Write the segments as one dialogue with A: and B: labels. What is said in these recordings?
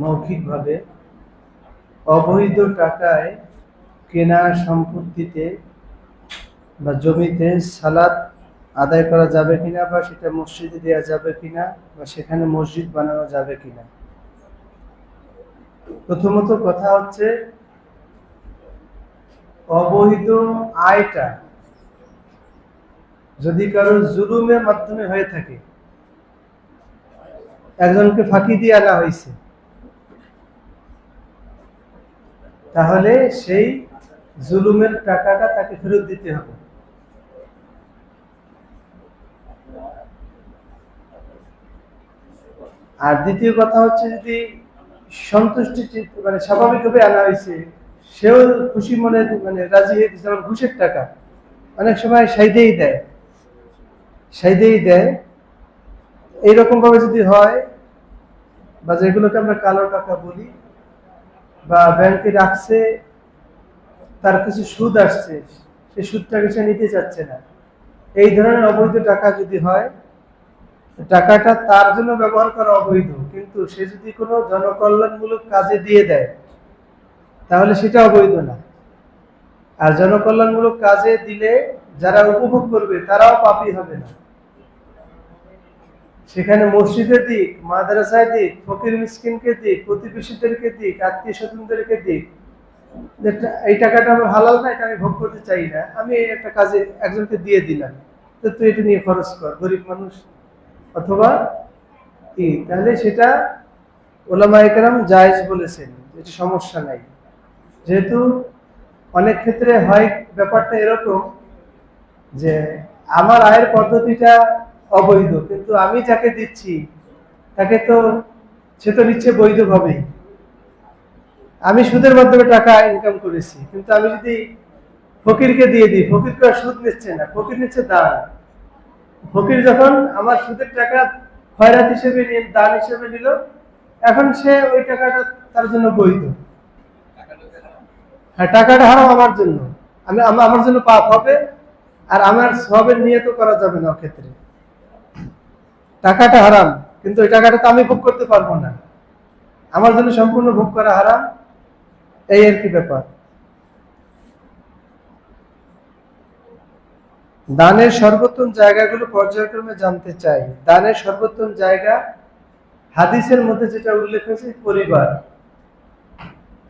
A: মৌখিকভাবে অবৈধ টাকায় কেনা সম্পত্তিতে বা জমিতে সালাত আদায় করা যাবে কিনা বা সেটা মসজিদে দেওয়া যাবে কিনা বা সেখানে মসজিদ বানানো যাবে কিনা। প্রথমত কথা হচ্ছে অবৈধ আয়টা যদি কারও জুলুমের মাধ্যমে হয়ে থাকে, একজনকে ফাঁকি দিয়ে আনা হয়েছে তাহলে সেই জুলুমের টাকাটা তাকে ফেরত দিতে হবে। আর দ্বিতীয় কথা হচ্ছে যদি সন্তুষ্টি মানে স্বাভাবিকভাবে আনা হয়েছে, সেও খুশি মনে মানে রাজি হয়ে যেমন ঘুষের টাকা। অনেক সময় সাইডেই দেয়। সাইডেই দেয়। এইরকম ভাবে যদি হয়, বা যেগুলোকে আমরা কালো টাকা বলি বা ব্যাংকে রাখছে, তার কিছু সুদ আসছে, সে সুদটাকে সে নিতে চাচ্ছে না। এই ধরনের অবৈধ টাকা যদি হয়, টাকাটা তার জন্য ব্যবহার করা অবৈধ, কিন্তু সে যদি কোনো জনকল্যাণমূলক কাজে দিয়ে দেয়, তাহলে সেটা অবৈধ না। আর জনকল্যাণমূলক কাজে দিলে যারা উপভোগ করবে, তারাও পাপি হবে না। সেখানে মসজিদে দিক মাদ্রাসায় দিক ফকির মিসকিনকে দিক প্রতিবেশীদেরকে দিক আত্মীয় স্বজনদেরকে দিক এই টাকাটা আমার হালাল না, এটা আমি ভোগ করতে চাই না। আমি একটা কাজে একজনকে দিয়ে দিলাম। তো তুই এটা নিয়ে খরচ কর, গরিব মানুষ। অথবা কি? তাহলে সেটা ওলামা একরাম জায়েজ বলেছেন এটা সমস্যা নাই। যেহেতু অনেক ক্ষেত্রে হয় ব্যাপারটা এরকম যে আমার আয়ের পদ্ধতিটা অবৈধ। কিন্তু আমি যাকে দিচ্ছি, তাকে তো সে তো নিচ্ছে বৈধভাবেই। আমি সুদের মাধ্যমে টাকা ইনকাম করেছি, কিন্তু আমি যদি ফকিরকে দিয়ে দিই, ফকির তো সুদ নিচ্ছে না, ফকির নিচ্ছে দান। ফকির যখন আমার সুদের টাকা খয়রাত হিসেবে দান হিসেবে নিল, এখন সে ওই টাকাটা তার জন্য বৈধ। হ্যাঁ টাকাটা হারাম আমার জন্য। আমি, আমার জন্য পাপ হবে, আর আমার সবের নিয়ে তো করা যাবে না ক্ষেত্রে টাকাটা হারাম, কিন্তু ওই টাকাটা তো আমি ভোগ করতে পারব না। আমার জন্য সম্পূর্ণ ভোগ করা হারাম, এই আর কি ব্যাপার। দানের সর্বোত্তম জায়গাগুলো পর্যায়ক্রমে জানতে চাই। দানের সর্বোত্তম জায়গা হাদিসের মধ্যে যেটা উল্লেখ হয়েছে, পরিবার।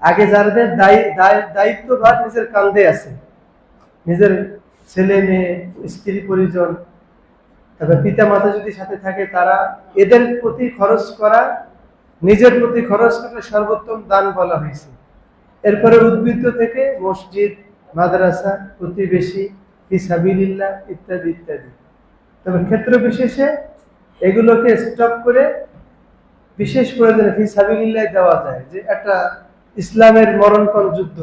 A: আগে যাদের দায়ী- দায়- দায়িত্বভার নিজের কান্দে আছে। নিজের ছেলে, মেয়ে, স্ত্রী, পরিজন তবে পিতা মাতা যদি সাথে থাকে, তারা এদের প্রতি খরচ করা, নিজের প্রতি খরচ করলে সর্বোত্তম দান বলা হয়েছে। এরপরে উদ্বৃত্ত থেকে মসজিদ, মাদ্রাসা, প্রতিবেশী ফিসাবিল্লাহ ইত্যাদি ইত্যাদি। তবে ক্ষেত্র বিশেষে এগুলোকে স্টপ করে বিশেষ প্রয়োজনে ফিসাবিল্লাহ দেওয়া যায়, যে একটা ইসলামের মরণপণ যুদ্ধ।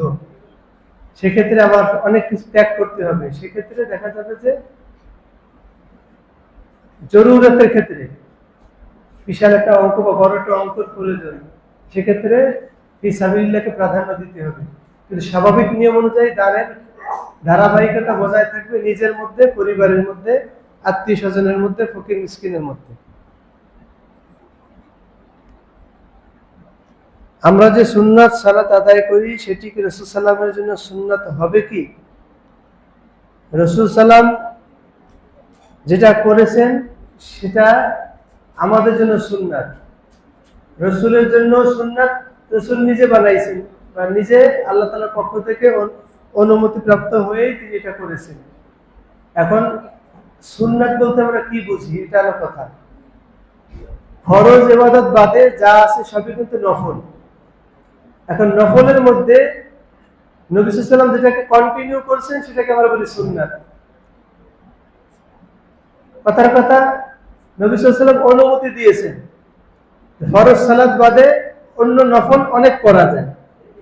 A: সেক্ষেত্রে আমার অনেক কিছু ত্যাগ করতে হবে। সেক্ষেত্রে দেখা যাবে যে জরুরতের ক্ষেত্রে, বিশাল একটা অঙ্ক বা বড় একটা অঙ্কের প্রয়োজন, সেক্ষেত্রে এই প্রাধান্য দিতে হবে। কিন্তু স্বাভাবিক নিয়ম অনুযায়ী দানের ধারাবাহিকতা বজায় থাকবে নিজের মধ্যে, পরিবারের মধ্যে আত্মীয় স্বজনের মধ্যে, ফকির মিসকিনের মধ্যে। আমরা যে সুন্নাত সালাত আদায় করি, সেটি কি রসুল সাল্লামের জন্য সুন্নাত হবে কি? রসুল সাল্লাম যেটা করেছেন সেটা আমাদের জন্য সুন্নাত। রসুলের জন্য সুন্নাত রসুল নিজে বানাইছেন বা নিজে আল্লাহ তালার পক্ষ থেকে অনু- অনুমতি প্রাপ্ত হয়েই তিনি এটা করেছেন। এখন সুন্নাত বলতে আমরা কি বুঝি? এটা হলো কথা। এবাদত বাদে যা আছে সবই কিন্তু নফল। এখন নফলের মধ্যে নবী সাল্লাম যেটাকে কন্টিনিউ করছেন সেটাকে আমরা বলি সুন্নাত। কথার কথা নবী সাল্লাম অনুমতি দিয়েছেন। ফরজ সালাত বাদে অন্য নফল অনেক করা যায়।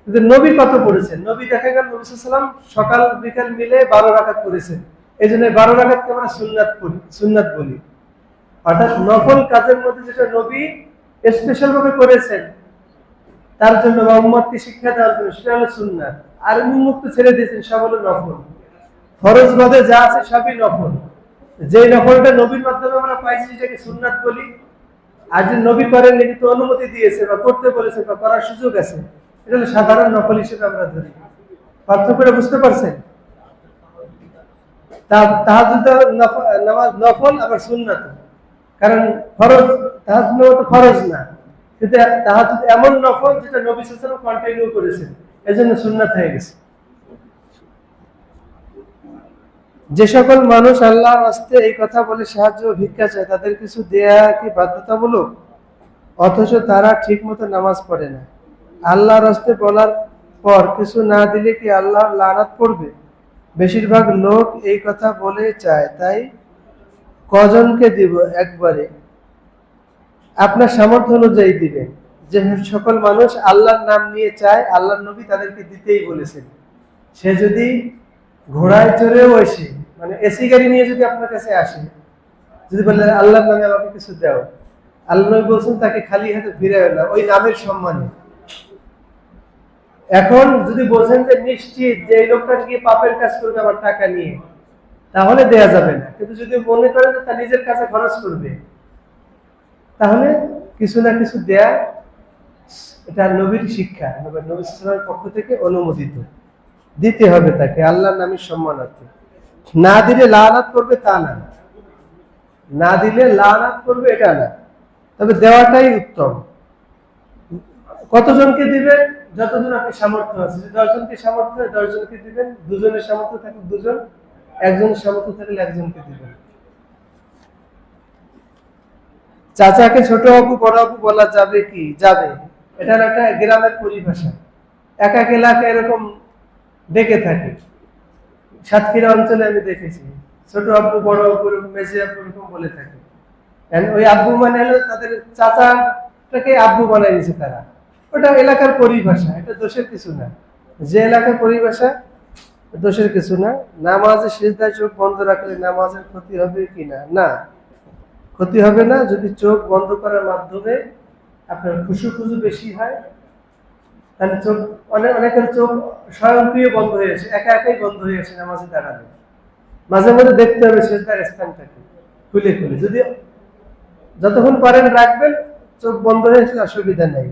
A: কিন্তু নবী কত পড়েছেন? নবী দেখা গেল নবী সাল্লাম সকাল, বিকাল মিলে বারো রাকাত করেছেন এই জন্য বারো রাকাতকে আমরা সুন্নাত বলি সুন্নাত বলি। অর্থাৎ নফল কাজের মধ্যে যেটা নবী স্পেশাল ভাবে করেছেন, তার জন্য বা উম্মতকে শিক্ষা দেওয়ার জন্য সেটা হলো সুন্নাত। আর উন্মুক্ত ছেড়ে দিয়েছেন সব হলো নফল। ফরজ বাদে যা আছে সবই নফল। যে নফলটা নবীর মাধ্যমে আমরা পাইছি সেটাকে সুন্নাত বলি আর যে নবী করেন নাকি তো অনুমতি দিয়েছে বা করতে বলেছে বা করার সুযোগ আছে, এটা সাধারণ নকল হিসেবে আমরা ধরি। পার্থক্যটা বুঝতে পারছেন? নফল আবার সুন্নাত। কারণ ফরজ নামাজ তো ফরজ না। কিন্তু তাহাজুদ এমন নফল যেটা নবী সাল্লাল্লাহু কন্টিনিউ করেছেন। এজন্য সুন্নাত হয়ে গেছে। যে সকল মানুষ আল্লাহর হস্তে এই কথা বলে সাহায্য ভিক্ষা চায়, তাদের কিছু দেয়া কি বাধ্যতামূলক? অথচ তারা ঠিক মতো নামাজ পড়ে না। আল্লাহর হস্তে বলার পর কিছু না দিলে কি আল্লাহর লানাত পড়বে বেশিরভাগ লোক এই কথা বলে চায়, তাই কজনকে দিব একবারে? আপনার সামর্থ্য অনুযায়ী দিবেন। যে সকল মানুষ আল্লাহর নাম নিয়ে চায়, আল্লাহর নবী তাদেরকে দিতেই বলেছেন। সে যদি ঘোড়ায় চড়েও এসে মানে এসি গাড়ি নিয়ে যদি আপনার কাছে আসে, যদি বলে, আল্লাহর নামে আমাকে কিছু দাও। আল্লাহ বলছেন, তাকে খালি হাতে ফিরে না ওই নামের সম্মানে। এখন যদি বলছেন যে নিশ্চিত যে এই লোকটা গিয়ে পাপের কাজ করবে আমার টাকা নিয়ে, তাহলে দেয়া যাবে না। কিন্তু যদি মনে করেন যে তার নিজের কাছে খরচ করবে, তাহলে কিছু না কিছু দেয়া এটা নবীর শিক্ষা, নবী নবী পক্ষ থেকে অনুমোদিত। দিতে হবে তাকে, আল্লাহর নামের সম্মানার্থে। না দিলে লানাত করবে তা না। না দিলে লানাত করবে এটা না। তবে দেওয়াটাই উত্তম। কতজনকে দিবেন? যতজন আপনি সামর্থ্য আছে। দশজনকে সামর্থ্য হয়, দশজনকে দিবেন। দুজনের সামর্থ্য থাকলে দুজন। একজনের সামর্থ্য থাকলে একজনকে দিবেন। চাচাকে ছোট আপু বড় আপু বলা যাবে কি? যাবে। এটা একটা গ্রামের পরিভাষা। এক এক এরকম ডেকে থাকে। সাতক্ষীরা অঞ্চলে আমি দেখেছি। ছোট আব্বু, বড় আব্বু মেজে আব্বু এরকম বলে থাকে। ওই আব্বু মানে হলো তাদের চাচাটাকে আব্বু বানাই নিছে তারা। ওটা এলাকার পরিভাষা, এটা দোষের কিছু না। যে এলাকার পরিভাষা, দোষের কিছু না। নামাজে শেষদায় চোখ বন্ধ রাখলে নামাজের ক্ষতি হবে কি না? না। ক্ষতি হবে না যদি চোখ বন্ধ করার মাধ্যমে আপনার খুশু খুশু বেশি হয় তাহলে চোখ, অনেক অনেকের চোখ স্বয়ংক্রিয় বন্ধ হয়েছে একা একাই বন্ধ হয়েছে নামাজে দাঁড়ালে মাঝে মাঝে দেখতে হবে শেষদার স্থানটাকে, খুলে খুলে। যদি যতক্ষণ পারেন রাখবেন, চোখ বন্ধ হয়েছে অসুবিধা নেই।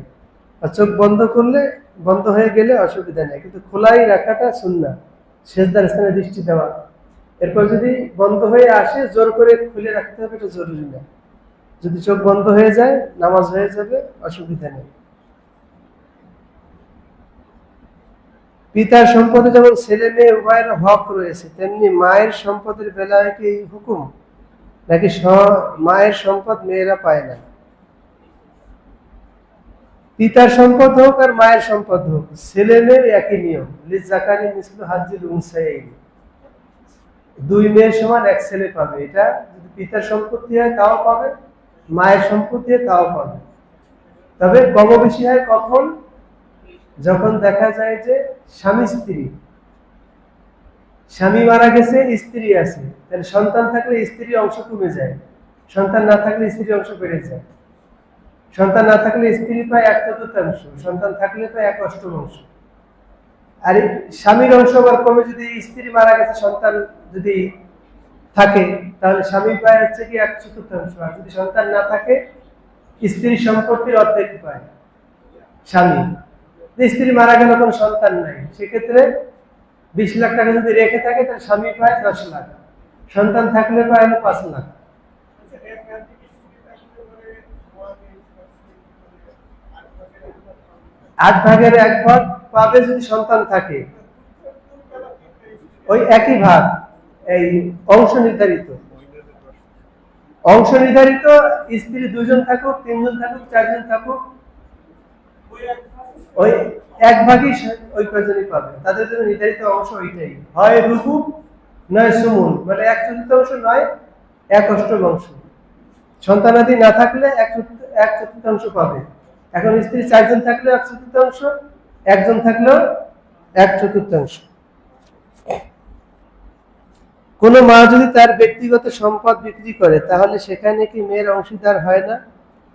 A: আর চোখ বন্ধ করলে, বন্ধ হয়ে গেলে অসুবিধা নেই। কিন্তু খোলাই রাখাটা শুননা শেষদার স্থানে দৃষ্টি দেওয়া। এরপর যদি বন্ধ হয়ে আসে, জোর করে খুলে রাখতে হবে, এটা জরুরি না। যদি চোখ বন্ধ হয়ে যায়, নামাজ হয়ে যাবে, অসুবিধা নেই। পিতার সম্পদে যেমন ছেলে মেয়ে, উভয়ের হক রয়েছে, তেমনি মায়ের সম্পদের বেলায় কি এই হুকুম? নাকি মায়ের সম্পদ মেয়েরা পায় না? পিতার সম্পদ হোক আর মায়ের সম্পদ হোক, ছেলে মেয়ে একই নিয়ম। লিজ জাকারি মিসলু হাজিল উনসাইন। দুই মেয়ের সমান এক ছেলে পাবে। এটা যদি পিতার সম্পত্তি হয়, তাও পাবে। মায়ের সম্পত্তি হয়, তাও পাবে। তবে কম বেশি হয় কখন? যখন দেখা যায় যে স্বামী স্ত্রী, স্বামী মারা গেছে, স্ত্রী আছে, তাহলে সন্তান থাকলে স্ত্রী অংশ কমে যায়, সন্তান না থাকলে স্ত্রী অংশ বেড়ে যায়। সন্তান না থাকলে স্ত্রী পায় এক চতুর্থাংশ, সন্তান থাকলে পায় এক অষ্টম অংশ। আর স্বামীর অংশ আবার কমে যদি স্ত্রী মারা গেছে, সন্তান যদি থাকে, তাহলে স্বামী পায় হচ্ছে কি এক চতুর্থাংশ। আর যদি সন্তান না থাকে, স্ত্রী সম্পত্তির অর্ধেক পায় স্বামী। স্ত্রী মারা গেল, কোনো সন্তান নাই। সেক্ষেত্রে বিশ লাখ টাকা যদি রেখে থাকে তাহলে স্বামী পায় দশ লাখ। সন্তান থাকলে পায় হলো পাঁচ লাখ। আট ভাগের এক ভাগ পাবে যদি সন্তান থাকে। ওই একই ভাগ, এই অংশ নির্ধারিত। অংশ নির্ধারিত, স্ত্রী দুজন থাকুক, তিনজন থাকুক, চারজন থাকুক। ওই এক ভাগই ওই কয়জনই পাবে। তাদের জন্য নির্ধারিত অংশ ওইটাই। হয় রুকু নয় সুমুন। মানে এক চতুর্থাংশ নয়, এক অষ্টমাংশ সন্তানাদি না থাকলে এক এক চতুর্থাংশ পাবে। এখন স্ত্রী চারজন থাকলেও এক চতুর্থাংশ একজন থাকলেও এক চতুর্থাংশ কোন মা যদি তার ব্যক্তিগত সম্পদ বিক্রি করে, তাহলে সেখানে কি মেয়ের অংশীদার হয় না?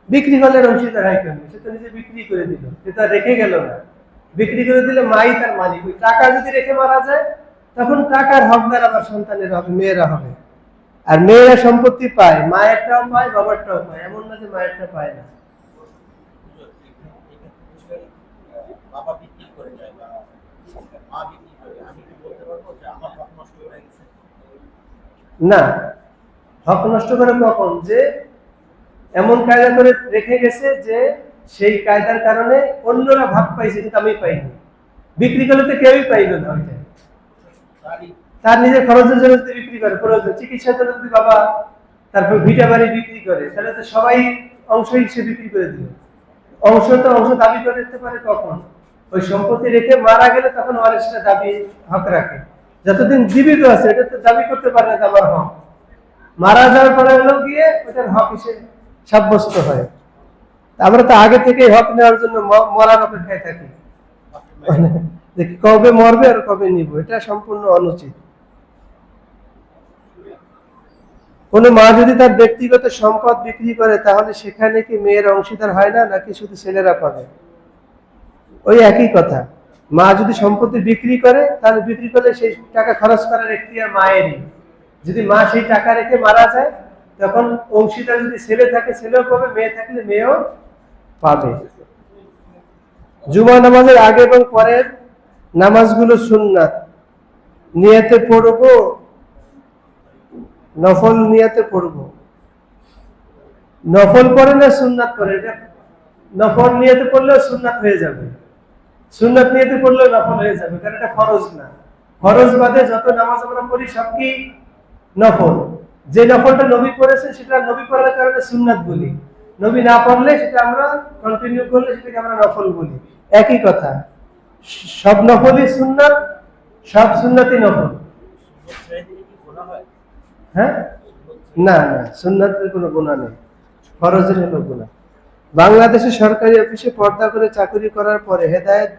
A: বিক্রি করলে এর অংশীদার হয় কেন সে তো নিজে বিক্রি করে দিল সে তো রেখে গেল না। বিক্রি করে দিলে মাই তার মালিক ওই টাকা যদি রেখে মারা যায় তখন টাকার হকদার আবার সন্তানের হবে মেয়েরা হবে। আর মেয়েরা সম্পত্তি পায় মায়েরটাও পায় বাবারটাও পায় এমন না যে মায়েরটা পায় না। না হক নষ্ট করে কখন? যে এমন কায়দা করে রেখে গেছে যে সেই কায়দার কারণে অন্যরা ভাগ পাইছে কিন্তু আমি পাইনি। বিক্রি করলে তো কেউই পাইল না ওইটা। তার নিজের খরচের জন্য যদি বিক্রি করে, প্রয়োজন। চিকিৎসার জন্য যদি বাবা তারপর ভিটা বাড়ি বিক্রি করে, তাহলে তো সবাই অংশ হিসেবে বিক্রি করে দিল অংশ তো অংশ দাবি করে দিতে পারে কখন? ওই সম্পত্তি রেখে মারা গেলে তখন ওয়ারিসটা দাবি, হক রাখে। যতদিন জীবিত আছে, এটা তো দাবি করতে পারে না আমার হক। মারা যাওয়ার পরে গিয়ে ওটার হক হিসেবে সাব্যস্ত হয়। আমরা তো আগে থেকেই হক নেওয়ার জন্য মরার অপেক্ষায় থাকি। মানে যে কবে মরবে আর কবে নিব, এটা সম্পূর্ণ অনুচিত। কোনো মা যদি তার ব্যক্তিগত সম্পদ বিক্রি করে, তাহলে সেখানে কি মেয়ের অংশীদার হয় না, নাকি শুধু ছেলেরা পাবে? ওই একই কথা। মা যদি সম্পত্তি বিক্রি করে, তাহলে বিক্রি করলে সেই টাকা খরচ করার এখতিয়ার মায়েরই। যদি মা সেই টাকা রেখে মারা যায় তখন অংশীদার যদি ছেলে থাকে, ছেলেও পাবে, মেয়ে থাকলে মেয়েও পাবে। জুমা নামাজের আগে এবং পরের নামাজগুলো সুন্নাত। নিয়তে পড়ব, নফল নিয়তে পড়ব। নফল পড়ে না সুন্নাত পড়ে? এটা নফল নিয়তে পড়লেও সুন্নাত হয়ে যাবে। সুন্নাত নিয়তে পড়লেও নফল হয়ে যাবে, কারণ এটা ফরজ না। ফরজ বাদে যত নামাজ আমরা পড়ি, সব কি নফল? যে নফলটা নবী পড়েছে সেটা নবী পড়ার কারণে সুন্নাত বলি। নবী না পড়লে সেটা আমরা কন্টিনিউ করলে সেটাকে আমরা নফল বলি। একই কথা। সব নফলই সুন্নাত, সব সুন্নাতই নফল।
B: হয়?
A: না না, সুন্নাতের কোনো গুণা নেই। ফরজের হলো গুণা বাংলাদেশে সরকারি অফিসে পর্দা করে চাকরি করার পরে হেদায়ত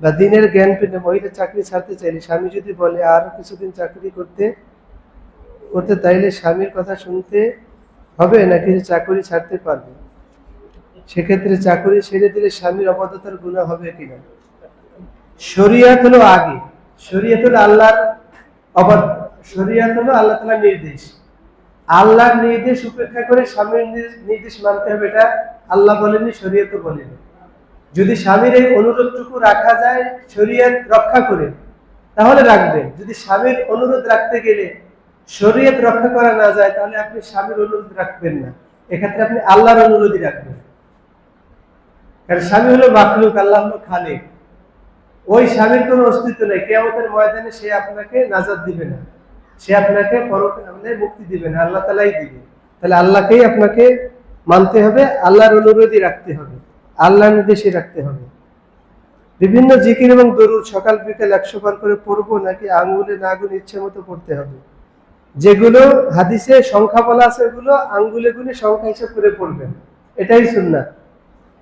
A: বা দিনের জ্ঞান পেলে মহিলা চাকরি ছাড়তে চাইলে স্বামী যদি বলে, আর কিছুদিন চাকরি করতে করতে তাইলে স্বামীর কথা শুনতে হবে নাকি চাকরি ছাড়তে পারবে? সেক্ষেত্রে চাকরি ছেড়ে দিলে স্বামীর অবাধ্যতার গুণা হবে কিনা? শরিয়াত হলো আগে শরিয়াত হলো আল্লাহর অবাধ শরিয়াত হলো আল্লাহ তালার নির্দেশ। আল্লাহর নির্দেশ উপেক্ষা করে স্বামীর নির্দেশ মানতে হবে, এটা আল্লাহ বলেনি শরীয়ত বলেনি যদি স্বামীর এই অনুরোধটুকু রাখা যায়, শরীয়ত রক্ষা করে, তাহলে রাখবেন। যদি স্বামীর অনুরোধ রাখতে গেলে শরীয়ত রক্ষা করা না যায়, তাহলে আপনি স্বামীর অনুরোধ রাখবেন না। এক্ষেত্রে আপনি আল্লাহর অনুরোধই রাখবেন। কারণ স্বামী হলো মাকলুক আল্লাহ হলো খালেক। ওই স্বামীর কোনো অস্তিত্ব নেই। কেয়ামতের ময়দানে সে আপনাকে নাজাদ দিবে না। সে আপনাকে পরকালে মুক্তি দিবে না, আল্লাহ তালাই দিবে। তাহলে আল্লাহকেই আপনাকে মানতে হবে, আল্লাহর অনুরোধই রাখতে হবে, আল্লাহর নির্দেশই রাখতে হবে। বিভিন্ন জিকির এবং দরুদ সকাল বিকেল একশো বার করে পড়ব নাকি আঙ্গুলে না গুনে ইচ্ছে মতো পড়তে হবে? যেগুলো হাদিসে সংখ্যা বলা আছে ওগুলো আঙ্গুলে গুনে সংখ্যা হিসাব করে পড়বেন। এটাই সুন্নাত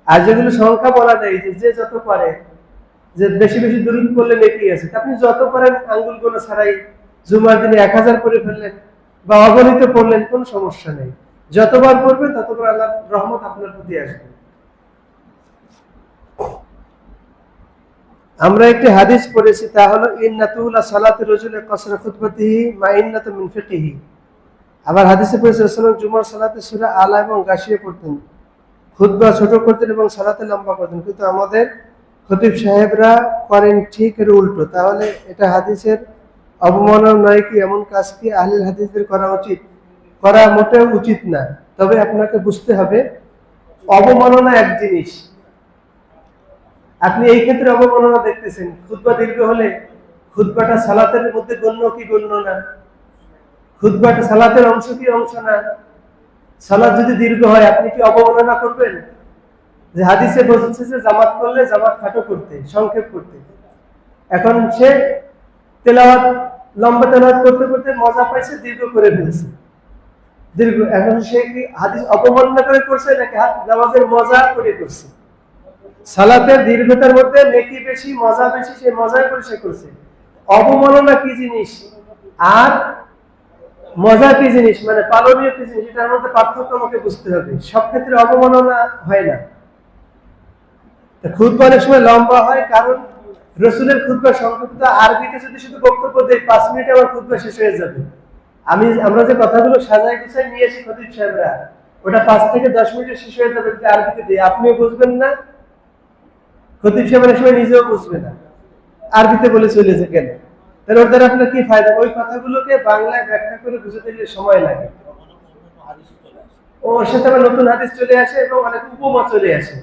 A: আর যেগুলো সংখ্যা বলা নেই, যে যত পারে, যে বেশি বেশি দূরত করলে নেকি আছে আপনি যত পারেন আঙ্গুলগুলো ছাড়াই জুমার দিনে এক হাজার করে ফেললেন বা অগণিত পড়লেন, কোনো সমস্যা নেই। যতবার পড়বেন, ততবার আল্লাহ রহমত আপনার প্রতি আসবে। আমরা একটি হাদিস পড়েছি, তা হলো ইন্নাতুল্লাহ সালাতে রজুলের কসরা খুতবতিহি মা ইন্নাত মিন ফিকিহি। আবার হাদিসে পড়েছে জুমার সালাতে সূরা আলা এবং গাশিয়ে পড়তেন। খুতবা ছোট করতেন এবং সালাতে লম্বা করতেন। কিন্তু আমাদের খতিব সাহেবরা করেন ঠিক এর উল্টো। তাহলে এটা হাদিসের অবমাননা নয় কি, এমন কাজ কি আহলিল হাদিসদের করা উচিত? করা মোটেও উচিত না। তবে আপনাকে বুঝতে হবে, অবমাননা এক জিনিস। আপনি এই ক্ষেত্রে অবমাননা দেখতেছেন। খুতবা দীর্ঘ হলে খুতবাটা সালাতের মধ্যে গণ্য কি গণ্য না? খুতবাটা সালাতের অংশ কি অংশ না? সালাত যদি দীর্ঘ হয়, আপনি কি অবমাননা করবেন? যে হাদিসে বোঝাচ্ছে যে জামাত করলে জামাত খাটো করতে, সংক্ষেপ করতে। এখন সে তেলাওয়াত, লম্বা তেলাওয়াত করতে করতে মজা পাইছে, দীর্ঘ করে ফেলছে। দীর্ঘ, এখন সে কি হাদিস অপমাননা করে করছে, নাকি নামাজের মজা করে করছে? সালাতের দীর্ঘতার মধ্যে নেকি বেশি, মজা বেশি সে মজায় করে সে করছে। অবমাননা কি জিনিস? আর মজা কি জিনিস? মানে পালনীয় কি জিনিস? এটার মধ্যে পার্থক্য আমাকে বুঝতে হবে। সব ক্ষেত্রে অবমাননা হয় না। খুদ্া অনেক সময় লম্বা হয়, কারণ রসুলের খুদ্া সংক্ষিপ্ত। আরবিতে যদি শুধু বক্তব্য দেয় পাঁচ মিনিটে আমার খুদ্া শেষ হয়ে যাবে। আমি, আমরা যে কথাগুলো সাজাই গুছাই নিয়ে এসি খতিব সাহেবরা, ওটা পাঁচ থেকে দশ মিনিটে শেষ হয়ে যাবে যদি আরবিতে দিই। আপনিও বুঝবেন না খতিব সাহেব সময় নিজেও বুঝবে না। আরবিতে বলে চলেছে কেন? তাহলে ওর দ্বারা আপনার কি ফায়দা? ওই কথাগুলোকে বাংলায় ব্যাখ্যা করে বুঝতে গেলে সময় লাগে। ওর সাথে আবার নতুন হাদিস চলে আসে এবং অনেক উপমা চলে আসে।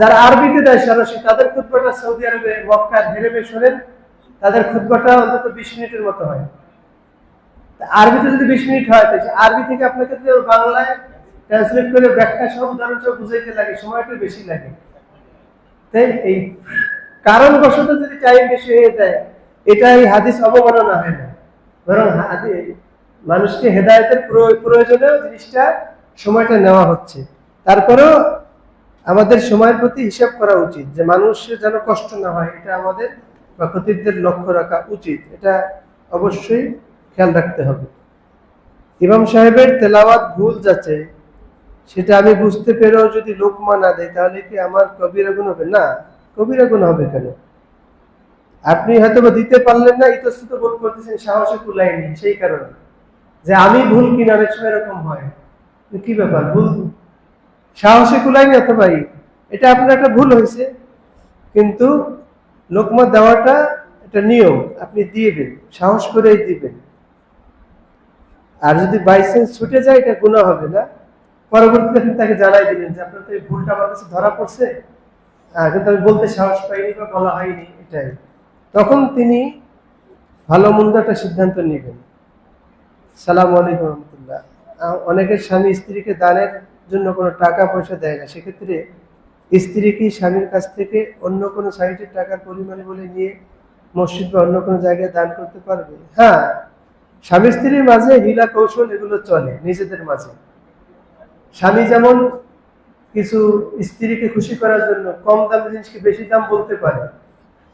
A: যারা আরবিতে দেয় সরাসরি, তাদের খুদ্বাটা সৌদি আরবে মক্কার হেরেমে শোনেন, তাদের খুদ্বাটা অন্তত বিশ মিনিটের মতো হয়। আরবিতে যদি বিশ মিনিট হয়, তাহলে আরবি থেকে আপনাকে বাংলায় ট্রান্সলেট করে ব্যাখ্যা সব উদাহরণ সব বুঝাইতে লাগে, সময়টা বেশি লাগে। তাই এই কারণবশত যদি টাইম বেশি হয়ে যায় এটাই হাদিস অবমাননা হয় না। বরং মানুষকে হেদায়তের প্রয়- প্রয়োজনেও জিনিসটা সময়টা নেওয়া হচ্ছে। তারপরেও আমাদের সময়ের প্রতি হিসাব করা উচিত যে মানুষের যেন কষ্ট না হয়, এটা আমাদের বা লক্ষ্য রাখা উচিত। এটা অবশ্যই খেয়াল রাখতে হবে। ইমাম সাহেবের তেলাওয়াত ভুল যাচ্ছে। সেটা আমি বুঝতে পেরেও যদি লোকমা না দেয়, তাহলে কি আমার কবিরা গুণ হবে? না, কবিরা গুণ হবে কেন? আপনি হয়তো দিতে পারলেন না, ইতস্তত বোধ করতেছেন সাহসে কুলাইনি, সেই কারণে। যে আমি ভুল কিনা অনেক সময় এরকম হয়। কি ব্যাপার? ভুল? সাহসে কুলাইনি অথবা। এটা আপনার একটা ভুল হয়েছে, কিন্তু লোকমা দেওয়াটা এটা নিয়ম, আপনি দিয়ে দিন সাহস করেই দিবেন। আর যদি বাইসেন্স ছুটে যায়, এটা গুণা হবে না। পরবর্তীতে আপনি তাকে জানাই দিলেন যে আপনার তো এই ভুলটা আমার কাছে ধরা পড়ছে। কিন্তু আমি বলতে সাহস পাইনি বা বলা হয়নি, এটাই। তখন তিনি ভালো মন্দ একটা সিদ্ধান্ত নেবেন। সালাম আলাইকুম রহমতুল্লাহ। অনেকের স্বামী স্ত্রীকে দানের জন্য কোনো টাকা পয়সা দেয় না। সেক্ষেত্রে স্ত্রী কি স্বামীর কাছ থেকে অন্য কোনো সাইটের টাকার পরিমাণ বলে নিয়ে মসজিদ বা অন্য কোনো জায়গায় দান করতে পারবে? হ্যাঁ স্বামী স্ত্রীর মাঝে হিলা কৌশল এগুলো চলে, নিজেদের মাঝে। স্বামী যেমন কিছু স্ত্রীকে খুশি করার জন্য কম দামের জিনিসকে বেশি দাম বলতে পারে,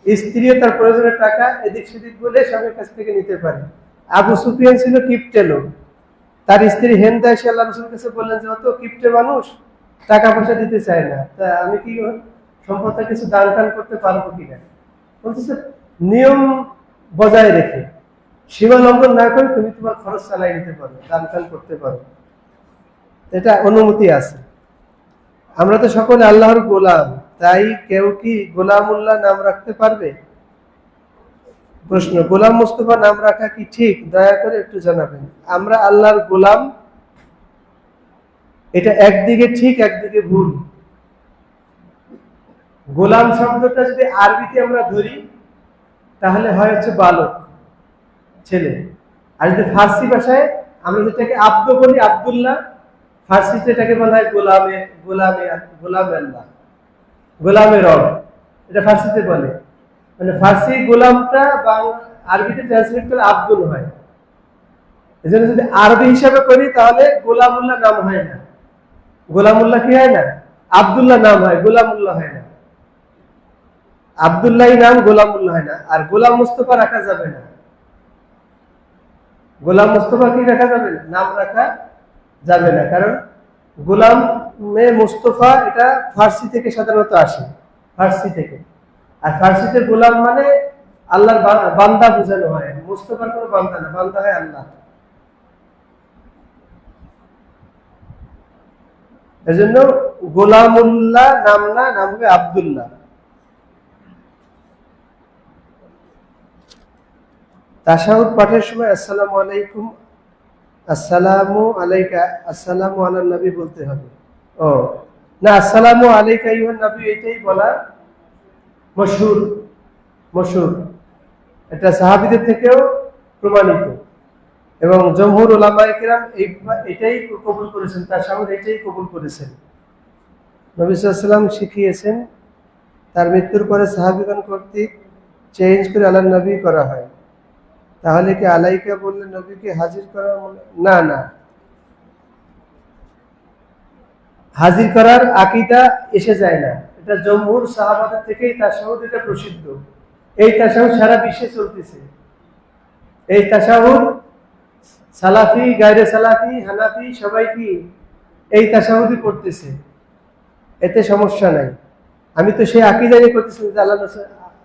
A: স্ত্রীও তার প্রয়োজনের টাকা এদিক সেদিক বলে স্বামীর কাছ থেকে নিতে পারে। আবু সুফিয়ান ছিল কিপটে লোক। তার স্ত্রী হেন্দা এসে আল্লাহ রসুলের কাছে বললেন যে অত কিপটে মানুষ, টাকা পয়সা দিতে চায় না। তা আমি কি সম্পদটা কিছু দান টান করতে পারব কিনা? বলতেছে, নিয়ম বজায় রেখে। সীমা লঙ্ঘন না করে তুমি তোমার খরচ চালাই নিতে পারো, দান টান করতে পারো। এটা অনুমতি আছে। আমরা তো সকলে আল্লাহর গোলাম, তাই কেউ কি গোলামুল্লাহ নাম রাখতে পারবে? প্রশ্ন, গোলাম মুস্তফা নাম রাখা কি ঠিক? দয়া করে একটু জানাবেন। আমরা আল্লাহর গোলাম, এটা একদিকে ঠিক, একদিকে ভুল। গোলাম শব্দটা যদি আরবিতে আমরা ধরি, তাহলে হয় হচ্ছে বালক, ছেলে। আর যদি ফার্সি ভাষায় আমরা যেটাকে আব্দ বলি, আব্দুল্লাহ ফার্সিতে এটাকে বলা হয় গোলামে গোলামে গোলামে আল্লাহ। গোলামে রব, এটা ফার্সিতে বলে। মানে ফার্সি গোলামটা আরবিতে ট্রান্সলেট করলে আব্দুল হয়। এজন্য যদি আরবি হিসাবে করি, তাহলে গোলামুল্লাহ নাম হয় না। গোলামুল্লাহ কি হয় না? আব্দুল্লাহ নাম হয়, গোলামুল্লাহ হয় না। আব্দুল্লাহ নাম, গোলামুল্লাহ হয় না। আর গোলাম মুস্তফা রাখা যাবে না। গোলাম মুস্তফা কি রাখা যাবে না? নাম রাখা যাবে না। কারণ গোলাম মে মুস্তফা এটা ফার্সি থেকে সাধারণত আসে, ফার্সি থেকে। আর ফার্সিতে গোলাম মানে আল্লাহর বান্দা বোঝানো হয়। মুস্তফার কোনো বান্দা না, বান্দা হয় আল্লাহ। এজন্য গোলামুল্লাহ নাম না, নাম হবে আব্দুল্লাহ। তাশাহুদ পাঠের সময় আসসালামু আলাইকুম। আসসালামু আলাইকা, আসসালামু আলা নবী বলতে হবে। ও, না, আসসালামু আলাইকা ইউহান নবী, এটাই বলা মশহুর মশহুর এটা সাহাবীদের থেকেও প্রমাণিত। এবং জমহুর ওলামায়ে কিরাম এই এটাই কবুল করেছেন, তার সামনে এটাই কবুল করেছেন। নবী সাল্লাম শিখিয়েছেন, তার মৃত্যুর পরে সাহাবিগণ কর্তৃক চেঞ্জ করে আল্লাহ নবী করা হয়। তাহলে কি আলাইকা বললে নবীকে হাজির করা না না। হাজির করার আকিদা এসে যায় না। এটা জম্মুর সাহাবাদের থেকেই তাসাহুদ, এটা প্রসিদ্ধ। এই তাসাহুদ সারা বিশ্বে চলতেছে। এই তাসাহুদ সালাফি, গায়রে সালাফি, হানাফি সবাই কি এই তাসাহুদই করতেছে এতে সমস্যা নাই। আমি তো সেই আকিদাই করতেছি আল্লাহ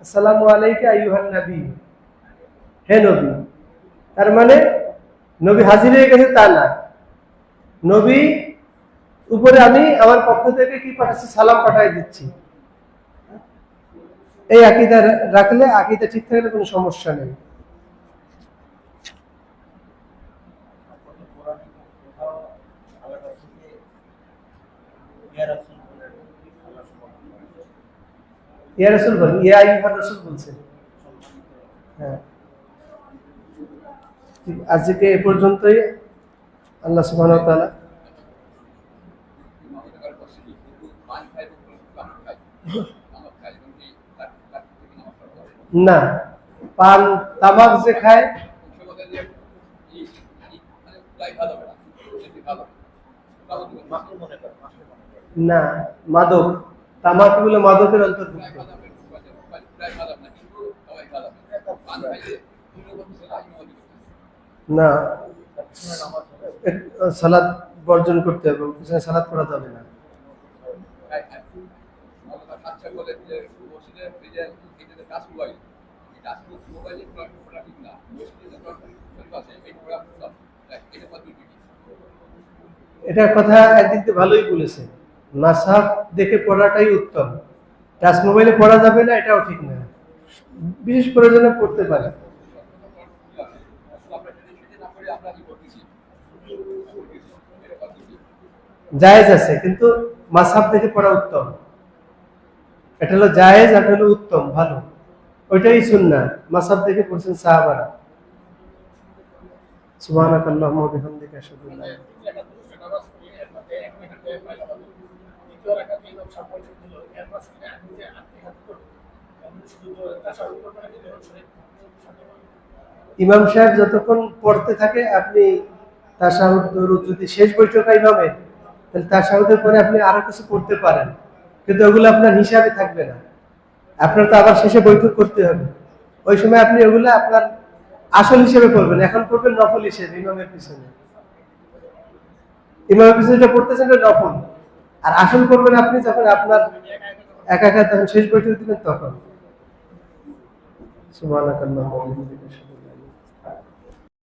A: আসসালামু আলাইকা আইয়ুহান নবী। হে নবী, তার মানে নবী হাজির হয়ে গেছে তা না। নবী উপরে আমি আমার পক্ষ থেকে কি পাঠাচ্ছি? সালাম পাঠাই দিচ্ছি। এই আকিদা রাখলে আকিদা ঠিক থাকলে কোনো সমস্যা নেই।
B: ইয়া রাসূল
A: বলেন, ইয়া ইহার রসুল বলছেন হ্যাঁ। আজকে এ পর্যন্তই। আল্লাহ সুবহানাহু ওয়া তাআলা না, পান, তামাক যে খায়, না, মাদক। তামাকগুলো মাদকের অন্তর্ভুক্ত। না, সালাদ বর্জন করতে হবে, পিছনে সালাদ করা যাবে না। এটা কথা একদিক দিয়ে ভালোই বলেছেন মাসাব দেখে পড়াটাই উত্তম। টাচ মোবাইলে পড়া যাবে না, এটাও ঠিক না। বিশেষ প্রয়োজনে পড়তে পারে। জায়েজ আছে, কিন্তু মাসাব দেখে পড়া উত্তম। এটা হলো জায়েজ আর হলো উত্তম, ভালো। ওইটাই শুননা মাসাব দেখে পড়ছেন সাহাবারা। ইমাম সাহেব যতক্ষণ পড়তে থাকে, আপনি তাশাহুদ, দরুদ যদি শেষ বৈঠক ইমামের তাহলে তাশাহুদের পরে আপনি আরও কিছু পড়তে পারেন। কিন্তু ওগুলো আপনার হিসাবে থাকবে না। আপনার তো আবার শেষে বৈঠক করতে হবে। ওই সময় আপনি ওগুলো আপনার আসল হিসেবে পড়বেন এখন পড়বেন নফল হিসেবে, ইমামের পিছনে। ইমামের পিছনে যেটা পড়তেছেন এটা নফল। আর আসল করবেন আপনি যখন আপনার একা একা তখন শেষ বৈঠক দিবেন তখন। সুবহানাকাল্লাহুম্মা ওয়া